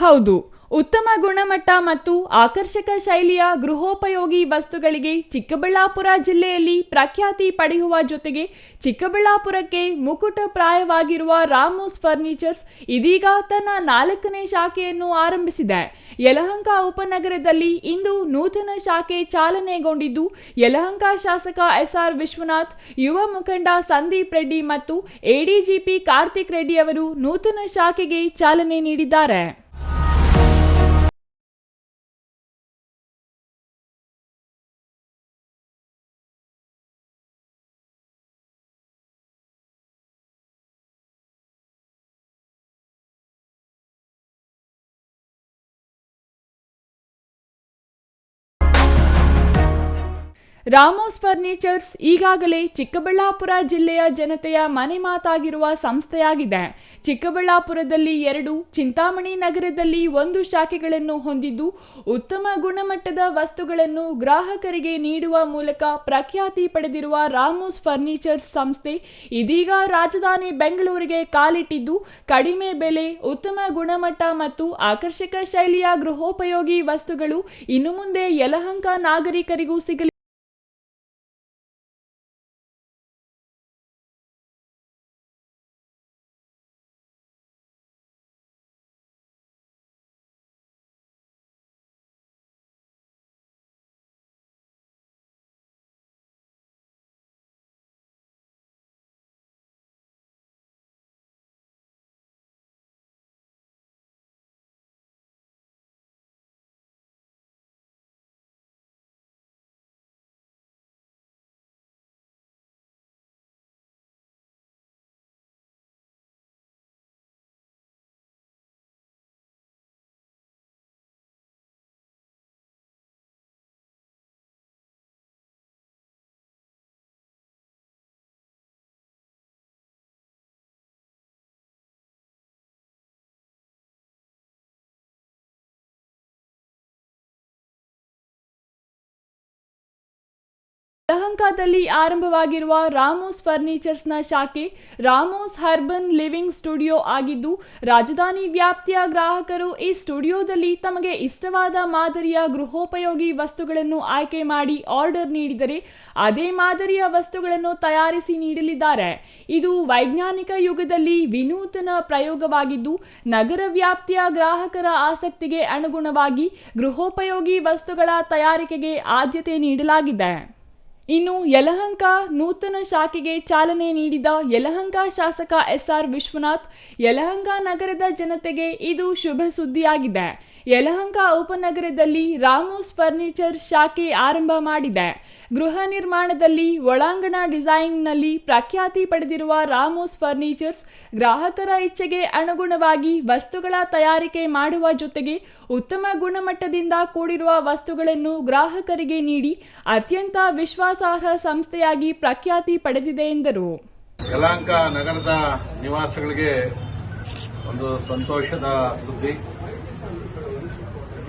ಹೌದು, ಉತ್ತಮ ಗುಣಮಟ್ಟ ಮತ್ತು ಆಕರ್ಷಕ ಶೈಲಿಯ ಗೃಹೋಪಯೋಗಿ ವಸ್ತುಗಳಿಗೆ ಚಿಕ್ಕಬಳ್ಳಾಪುರ ಜಿಲ್ಲೆಯಲ್ಲಿ ಪ್ರಖ್ಯಾತಿ ಪಡೆಯುವ ಜೊತೆಗೆ ಚಿಕ್ಕಬಳ್ಳಾಪುರಕ್ಕೆ ಮುಕುಟಪ್ರಾಯವಾಗಿರುವ ರಾಮೋಸ್ ಫರ್ನಿಚರ್ಸ್ ಇದೀಗ ತನ್ನ ನಾಲ್ಕನೇ ಶಾಖೆಯನ್ನು ಆರಂಭಿಸಿದೆ. ಯಲಹಂಕ ಉಪನಗರದಲ್ಲಿ ಇಂದು ನೂತನ ಶಾಖೆ ಚಾಲನೆಗೊಂಡಿದ್ದು, ಯಲಹಂಕ ಶಾಸಕ ಎಸ್ಆರ್ ವಿಶ್ವನಾಥ್, ಯುವ ಮುಖಂಡ ಸಂದೀಪ್ ರೆಡ್ಡಿ ಮತ್ತು ಎಡಿಜಿಪಿ ಕಾರ್ತಿಕ್ ರೆಡ್ಡಿ ಅವರು ನೂತನ ಶಾಖೆಗೆ ಚಾಲನೆ ನೀಡಿದ್ದಾರೆ. ರಾಮೋಸ್ ಫರ್ನಿಚರ್ಸ್ ಈಗಾಗಲೇ ಚಿಕ್ಕಬಳ್ಳಾಪುರ ಜಿಲ್ಲೆಯ ಜನತೆಯ ಮನೆ ಮಾತಾಗಿರುವ ಸಂಸ್ಥೆಯಾಗಿದೆ. ಚಿಕ್ಕಬಳ್ಳಾಪುರದಲ್ಲಿ ಎರಡು, ಚಿಂತಾಮಣಿ ನಗರದಲ್ಲಿ ಒಂದು ಶಾಖೆಗಳನ್ನು ಹೊಂದಿದ್ದು, ಉತ್ತಮ ಗುಣಮಟ್ಟದ ವಸ್ತುಗಳನ್ನು ಗ್ರಾಹಕರಿಗೆ ನೀಡುವ ಮೂಲಕ ಪ್ರಖ್ಯಾತಿ ಪಡೆದಿರುವ ರಾಮೋಸ್ ಫರ್ನಿಚರ್ಸ್ ಸಂಸ್ಥೆ ಇದೀಗ ರಾಜಧಾನಿ ಬೆಂಗಳೂರಿಗೆ ಕಾಲಿಟ್ಟಿದ್ದು, ಕಡಿಮೆ ಬೆಲೆ, ಉತ್ತಮ ಗುಣಮಟ್ಟ ಮತ್ತು ಆಕರ್ಷಕ ಶೈಲಿಯ ಗೃಹೋಪಯೋಗಿ ವಸ್ತುಗಳು ಇನ್ನು ಮುಂದೆ ಯಲಹಂಕ ನಾಗರಿಕರಿಗೂ ಸಿಗಲಿ ಯಲಹಂಕದಲ್ಲಿ ಆರಂಭವಾಗಿರುವ ರಾಮೋಸ್ ಫರ್ನಿಚರ್ಸ್ನ ಶಾಖೆ ರಾಮೋಸ್ ಹರ್ಬನ್ ಲಿವಿಂಗ್ ಸ್ಟುಡಿಯೋ ಆಗಿದ್ದು, ರಾಜಧಾನಿ ವ್ಯಾಪ್ತಿಯ ಗ್ರಾಹಕರು ಈ ಸ್ಟುಡಿಯೋದಲ್ಲಿ ತಮಗೆ ಇಷ್ಟವಾದ ಮಾದರಿಯ ಗೃಹೋಪಯೋಗಿ ವಸ್ತುಗಳನ್ನು ಆಯ್ಕೆ ಮಾಡಿ ಆರ್ಡರ್ ನೀಡಿದರೆ ಅದೇ ಮಾದರಿಯ ವಸ್ತುಗಳನ್ನು ತಯಾರಿಸಿ ನೀಡಲಿದ್ದಾರೆ. ಇದು ವೈಜ್ಞಾನಿಕ ಯುಗದಲ್ಲಿ ವಿನೂತನ ಪ್ರಯೋಗವಾಗಿದ್ದು, ನಗರ ವ್ಯಾಪ್ತಿಯ ಗ್ರಾಹಕರ ಆಸಕ್ತಿಗೆ ಅನುಗುಣವಾಗಿ ಗೃಹೋಪಯೋಗಿ ವಸ್ತುಗಳ ತಯಾರಿಕೆಗೆ ಆದ್ಯತೆ ನೀಡಲಾಗಿದೆ. ಇನ್ನು ಯಲಹಂಕ ನೂತನ ಶಾಖೆಗೆ ಚಾಲನೆ ನೀಡಿದ ಯಲಹಂಕ ಶಾಸಕ ಎಸ್ಆರ್ ವಿಶ್ವನಾಥ್, ಯಲಹಂಕ ನಗರದ ಜನತೆಗೆ ಇದು ಶುಭ ಸುದ್ದಿಯಾಗಿದೆ. ಯಲಹಂಕ ಉಪನಗರದಲ್ಲಿ ರಾಮೋಸ್ ಫರ್ನಿಚರ್ ಶಾಖೆ ಆರಂಭ ಮಾಡಿದೆ. ಗೃಹ ನಿರ್ಮಾಣದಲ್ಲಿ ಒಳಾಂಗಣ ಡಿಸೈನ್ನಲ್ಲಿ ಪ್ರಖ್ಯಾತಿ ಪಡೆದಿರುವ ರಾಮೋಸ್ ಫರ್ನಿಚರ್ಸ್ ಗ್ರಾಹಕರ ಇಚ್ಛೆಗೆ ಅನುಗುಣವಾಗಿ ವಸ್ತುಗಳ ತಯಾರಿಕೆ ಮಾಡುವ ಜೊತೆಗೆ ಉತ್ತಮ ಗುಣಮಟ್ಟದಿಂದ ಕೂಡಿರುವ ವಸ್ತುಗಳನ್ನು ಗ್ರಾಹಕರಿಗೆ ನೀಡಿ ಅತ್ಯಂತ ವಿಶ್ವಾಸಾರ್ಹ ಸಂಸ್ಥೆಯಾಗಿ ಪ್ರಖ್ಯಾತಿ ಪಡೆದಿದೆ ಎಂದರು. ಯಲಹಂಕ ನಗರದ ನಿವಾಸಗಳಿಗೆ ಒಂದು ಸಂತೋಷದ ಸುದ್ದಿ.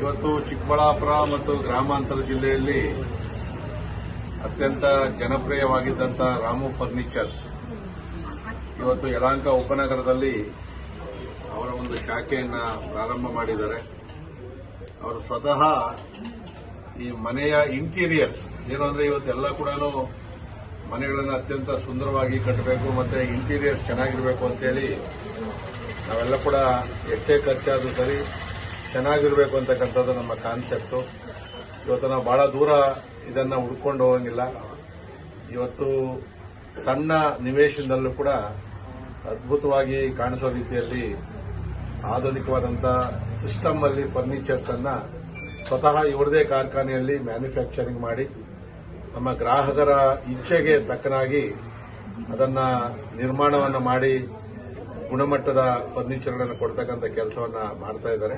ಇವತ್ತು ಚಿಕ್ಕಬಳ್ಳಾಪುರ ಮತ್ತು ಗ್ರಾಮಾಂತರ ಜಿಲ್ಲೆಯಲ್ಲಿ ಅತ್ಯಂತ ಜನಪ್ರಿಯವಾಗಿದ್ದಂಥ ರಾಮು ಫರ್ನಿಚರ್ಸ್. ಇವತ್ತು ಯಲಹಂಕ ಉಪನಗರದಲ್ಲಿ ಅವರ ಒಂದು ಶಾಖೆಯನ್ನು ಪ್ರಾರಂಭ ಮಾಡಿದ್ದಾರೆ. ಅವರು ಸ್ವತಃ ಈ ಮನೆಯ ಇಂಟೀರಿಯರ್ಸ್, ಏನು ಇವತ್ತು ಇವತ್ತೆಲ್ಲ ಕೂಡ ಮನೆಗಳನ್ನು ಅತ್ಯಂತ ಸುಂದರವಾಗಿ ಕಟ್ಟಬೇಕು ಮತ್ತೆ ಇಂಟೀರಿಯರ್ಸ್ ಚೆನ್ನಾಗಿರಬೇಕು ಅಂತೇಳಿ ನಾವೆಲ್ಲ ಕೂಡ ಎಷ್ಟೇ ಖರ್ಚಾದರೂ ಸರಿ ಚೆನ್ನಾಗಿರಬೇಕು ಅಂತಕ್ಕಂಥದ್ದು ನಮ್ಮ ಕಾನ್ಸೆಪ್ಟು ಇವತ್ತು ನಾವು ಬಹಳ ದೂರ ಇದನ್ನು ಹುಡ್ಕೊಂಡು ಹೋಗಂಗಿಲ್ಲ. ಇವತ್ತು ಸಣ್ಣ ನಿವೇಶನದಲ್ಲೂ ಕೂಡ ಅದ್ಭುತವಾಗಿ ಕಾಣಿಸೋ ರೀತಿಯಲ್ಲಿ ಆಧುನಿಕವಾದಂಥ ಸಿಸ್ಟಮ್ ಅಲ್ಲಿ ಫರ್ನಿಚರ್ಸ್ ಅನ್ನ ಸ್ವತಃ ಇವರದೇ ಕಾರ್ಖಾನೆಯಲ್ಲಿ ಮ್ಯಾನುಫ್ಯಾಕ್ಚರಿಂಗ್ ಮಾಡಿ, ನಮ್ಮ ಗ್ರಾಹಕರ ಇಚ್ಛೆಗೆ ತಕ್ಕನಾಗಿ ಅದನ್ನ ನಿರ್ಮಾಣವನ್ನು ಮಾಡಿ ಗುಣಮಟ್ಟದ ಫರ್ನಿಚರ್ಗಳನ್ನು ಕೊಡ್ತಕ್ಕಂಥ ಕೆಲಸವನ್ನು ಮಾಡ್ತಾ ಇದ್ದಾರೆ.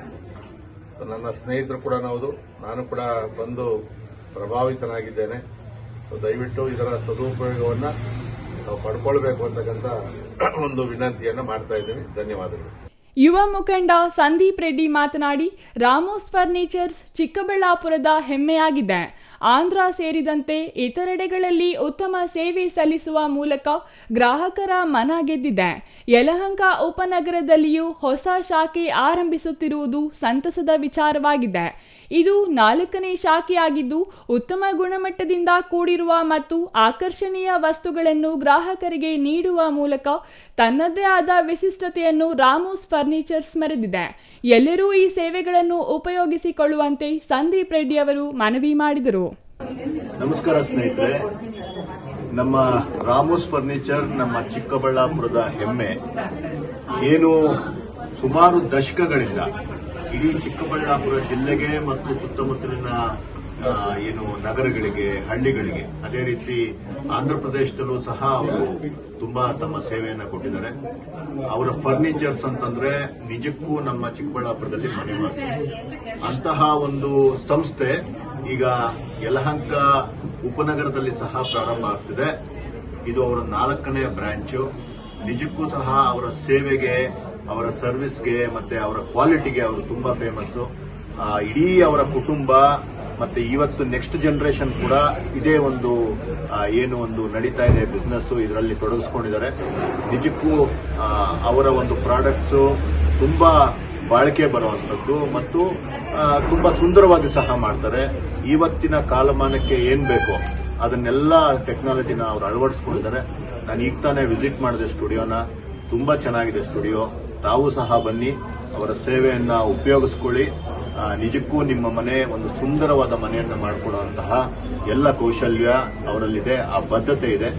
ನನ್ನ ಸ್ನೇಹಿತರು ಕೂಡ ಹೌದು. ನಾನು ಕೂಡ ಬಂದು ಪ್ರಭಾವಿತನಾಗಿದ್ದೇನೆ. ದಯವಿಟ್ಟು ಇದರ ಸದುಪಯೋಗವನ್ನು ನಾವು ಪಡ್ಕೊಳ್ಬೇಕು ಅಂತಕ್ಕಂಥ ಒಂದು ವಿನಂತಿಯನ್ನು ಮಾಡ್ತಾ ಇದ್ದೀನಿ ಧನ್ಯವಾದಗಳು. ಯುವ ಮುಖಂಡ ಸಂದೀಪ್ ರೆಡ್ಡಿ ಮಾತನಾಡಿ ರಾಮೋಸ್ ಫರ್ನಿಚರ್ಸ್ ಚಿಕ್ಕಬಳ್ಳಾಪುರದ ಹೆಮ್ಮೆಯಾಗಿದೆ. ಆಂಧ್ರ ಸೇರಿದಂತೆ ಇತರೆಡೆಗಳಲ್ಲಿ ಉತ್ತಮ ಸೇವೆ ಸಲ್ಲಿಸುವ ಮೂಲಕ ಗ್ರಾಹಕರ ಮನ ಗೆದ್ದಿದೆ. ಯಲಹಂಕ ಉಪನಗರದಲ್ಲಿಯೂ ಹೊಸ ಶಾಖೆ ಆರಂಭಿಸುತ್ತಿರುವುದು ಸಂತಸದ ವಿಚಾರವಾಗಿದೆ. ಇದು ನಾಲ್ಕನೇ ಶಾಖೆಯಾಗಿದ್ದು ಉತ್ತಮ ಗುಣಮಟ್ಟದಿಂದ ಕೂಡಿರುವ ಮತ್ತು ಆಕರ್ಷಣೀಯ ವಸ್ತುಗಳನ್ನು ಗ್ರಾಹಕರಿಗೆ ನೀಡುವ ಮೂಲಕ ತನ್ನದೇ ಆದ ವಿಶಿಷ್ಟತೆಯನ್ನು ರಾಮೋಸ್ ಫರ್ನಿಚರ್ಸ್ ಮರೆದಿದೆ. ಎಲ್ಲರೂ ಈ ಸೇವೆಗಳನ್ನು ಉಪಯೋಗಿಸಿಕೊಳ್ಳುವಂತೆ ಸಂದೀಪ್ ರೆಡ್ಡಿ ಅವರು ಮನವಿ ಮಾಡಿದರು. ನಮಸ್ಕಾರ ಸ್ನೇಹಿತರೆ. ನಮ್ಮ ರಾಮೋಸ್ ಫರ್ನಿಚರ್ ನಮ್ಮ ಚಿಕ್ಕಬಳ್ಳಾಪುರದ ಹೆಮ್ಮೆ. ಏನು ಸುಮಾರು ದಶಕಗಳಿಂದ ಇಡೀ ಚಿಕ್ಕಬಳ್ಳಾಪುರ ಜಿಲ್ಲೆಗೆ ಮತ್ತು ಸುತ್ತಮುತ್ತಲಿನ ಏನು ನಗರಗಳಿಗೆ, ಹಳ್ಳಿಗಳಿಗೆ, ಅದೇ ರೀತಿ ಆಂಧ್ರ ಪ್ರದೇಶದಲ್ಲೂ ಸಹ ಅವರು ತುಂಬಾ ತಮ್ಮ ಸೇವೆಯನ್ನು ಕೊಟ್ಟಿದ್ದಾರೆ. ಅವರ ಫರ್ನಿಚರ್ಸ್ ಅಂತಂದ್ರೆ ನಿಜಕ್ಕೂ ನಮ್ಮ ಚಿಕ್ಕಬಳ್ಳಾಪುರದಲ್ಲಿ ಮನೆ ಅಂತಹ ಒಂದು ಸಂಸ್ಥೆ ಈಗ ಯಲಹಂಕ ಉಪನಗರದಲ್ಲಿ ಸಹ ಪ್ರಾರಂಭ ಆಗ್ತಿದೆ. ಇದು ಅವರ ನಾಲ್ಕನೇ ಬ್ರಾಂಚು. ನಿಜಕ್ಕೂ ಸಹ ಅವರ ಸೇವೆಗೆ ಅವರ ಸರ್ವಿಸ್ಗೆ ಮತ್ತೆ ಅವರ ಕ್ವಾಲಿಟಿಗೆ ಅವರು ತುಂಬಾ ಫೇಮಸ್ ಇಡೀ ಅವರ ಕುಟುಂಬ ಮತ್ತೆ ಇವತ್ತು ನೆಕ್ಸ್ಟ್ ಜನರೇಷನ್ ಕೂಡ ಇದೇ ಒಂದು ಏನು ಒಂದು ನಡೀತಾ ಇದೆ ಬಿಸ್ನೆಸ್ ಇದರಲ್ಲಿ ತೊಡಗಿಸ್ಕೊಂಡಿದ್ದಾರೆ. ನಿಜಕ್ಕೂ ಅವರ ಒಂದು ಪ್ರಾಡಕ್ಟ್ಸ್ ತುಂಬಾ ಬಾಳಿಕೆ ಬರುವಂತದ್ದು ಮತ್ತು ತುಂಬಾ ಸುಂದರವಾಗಿ ಸಹ ಮಾಡ್ತಾರೆ. ಇವತ್ತಿನ ಕಾಲಮಾನಕ್ಕೆ ಏನ್ ಬೇಕೋ ಅದನ್ನೆಲ್ಲ ಟೆಕ್ನಾಲಜಿನ ಅವರು ಅಳವಡಿಸ್ಕೊಂಡಿದ್ದಾರೆ. ನಾನು ಈಗ ತಾನೇ ವಿಸಿಟ್ ಮಾಡಿದೆ ಸ್ಟುಡಿಯೋನ ತುಂಬಾ ಚೆನ್ನಾಗಿದೆ ಸ್ಟುಡಿಯೋ. ತಾವು ಸಹ ಬನ್ನಿ, ಅವರ ಸೇವೆಯನ್ನ ಉಪಯೋಗಿಸ್ಕೊಳ್ಳಿ. ನಿಜಕ್ಕೂ ನಿಮ್ಮ ಮನೆ ಒಂದು ಸುಂದರವಾದ ಮನೆಯನ್ನ ಮಾಡಿಕೊಡುವಂತಹ ಎಲ್ಲ ಕೌಶಲ್ಯ ಅವರಲ್ಲಿದೆ, ಆ ಬದ್ಧತೆ ಇದೆ.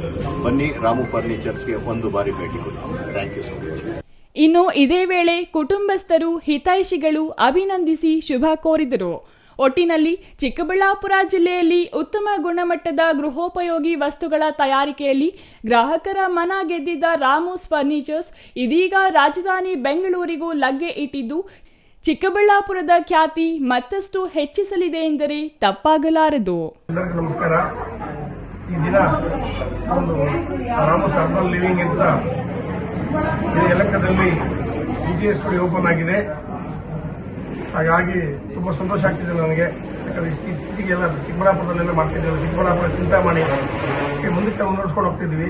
ಬನ್ನಿ, ರಾಮು ಫರ್ನಿಚರ್ಸ್ಗೆ ಒಂದು ಬಾರಿ ಭೇಟಿ ಕೊಡಿ. ಥ್ಯಾಂಕ್ ಯು ಸೋ ಮಚ್ ಇನ್ನು ಇದೇ ವೇಳೆ ಕುಟುಂಬಸ್ಥರು ಹಿತೈಷಿಗಳು ಅಭಿನಂದಿಸಿ ಶುಭ ಕೋರಿದರು. ಒಟ್ಟಿನಲ್ಲಿ ಚಿಕ್ಕಬಳ್ಳಾಪುರ ಜಿಲ್ಲೆಯಲ್ಲಿ ಉತ್ತಮ ಗುಣಮಟ್ಟದ ಗೃಹೋಪಯೋಗಿ ವಸ್ತುಗಳ ತಯಾರಿಕೆಯಲ್ಲಿ ಗ್ರಾಹಕರ ಮನ ಗೆದ್ದಿದ್ದ ರಾಮೋಸ್ ಫರ್ನಿಚರ್ಸ್ ಇದೀಗ ರಾಜಧಾನಿ ಬೆಂಗಳೂರಿಗೂ ಲಗ್ಗೆ ಇಟ್ಟಿದ್ದು, ಚಿಕ್ಕಬಳ್ಳಾಪುರದ ಖ್ಯಾತಿ ಮತ್ತಷ್ಟು ಹೆಚ್ಚಿಸಲಿದೆ ಎಂದರೆ ತಪ್ಪಾಗಲಾರದು. ನಮಸ್ಕಾರ. ಈ ದಿನ ಒಂದು ರಾಮೋಸ್ ಅರ್ಬನ್ ಲಿವಿಂಗ್ ಅಂತ ಓಪನ್ ಆಗಿದೆ. ಹಾಗಾಗಿ ತುಂಬ ಸಂತೋಷ ಆಗ್ತಿದೆ ನನಗೆ. ಯಾಕಂದ್ರೆ ಇತ್ತೀಚೆಗೆಲ್ಲ ಚಿಕ್ಕಬಳ್ಳಾಪುರದಲ್ಲೆಲ್ಲ ಮಾಡ್ತಿದ್ದೇವೆ ಚಿಕ್ಕಬಳ್ಳಾಪುರ ಚಿಂತೆ ಮಾಡಿ ಈ ಮುಂದಕ್ಕೆ ಮುನ್ನಡೆಸ್ಕೊಂಡು ಹೋಗ್ತಿದ್ವಿ.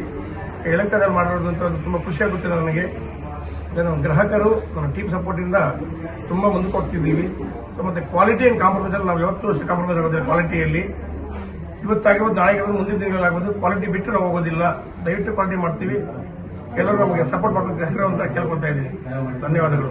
ಅಂತ ತುಂಬ ಖುಷಿ ಆಗುತ್ತೆ ನನಗೆ. ನಮ್ಮ ಗ್ರಾಹಕರು, ನಮ್ಮ ಟೀಮ್ ಸಪೋರ್ಟಿಂದ ತುಂಬ ಮುಂದಕ್ಕೆ ಹೋಗ್ತಿದ್ದೀವಿ. ಸೊ ಮತ್ತೆ ಕ್ವಾಲಿಟಿ ಆ್ಯಂಡ್ ಕಾಂಪ್ರಮೈಸಲ್ಲಿ ನಾವು ಯಾವತ್ತೂ ಅಷ್ಟು ಕಾಂಪ್ರಮೈಸ್ ಆಗೋದಿಲ್ಲ ಕ್ವಾಲಿಟಿಯಲ್ಲಿ ಇವತ್ತಾಗಿರೋದು ನಾಳೆಗಿರೋದು ಮುಂದಿನ ದಿನಗಳಾಗ್ಬೋದು ಕ್ವಾಲಿಟಿ ಬಿಟ್ಟು ನಾವು ಹೋಗೋದಿಲ್ಲ. ದಯವಿಟ್ಟು ಕ್ವಾಲಿಟಿ ಮಾಡ್ತೀವಿ. ಎಲ್ಲರೂ ನಮಗೆ ಸಪೋರ್ಟ್ ಮಾಡಬೇಕು ಅಂತ ಕೇಳ್ಕೊಳ್ತಾ ಇದ್ದೀನಿ. ಧನ್ಯವಾದಗಳು.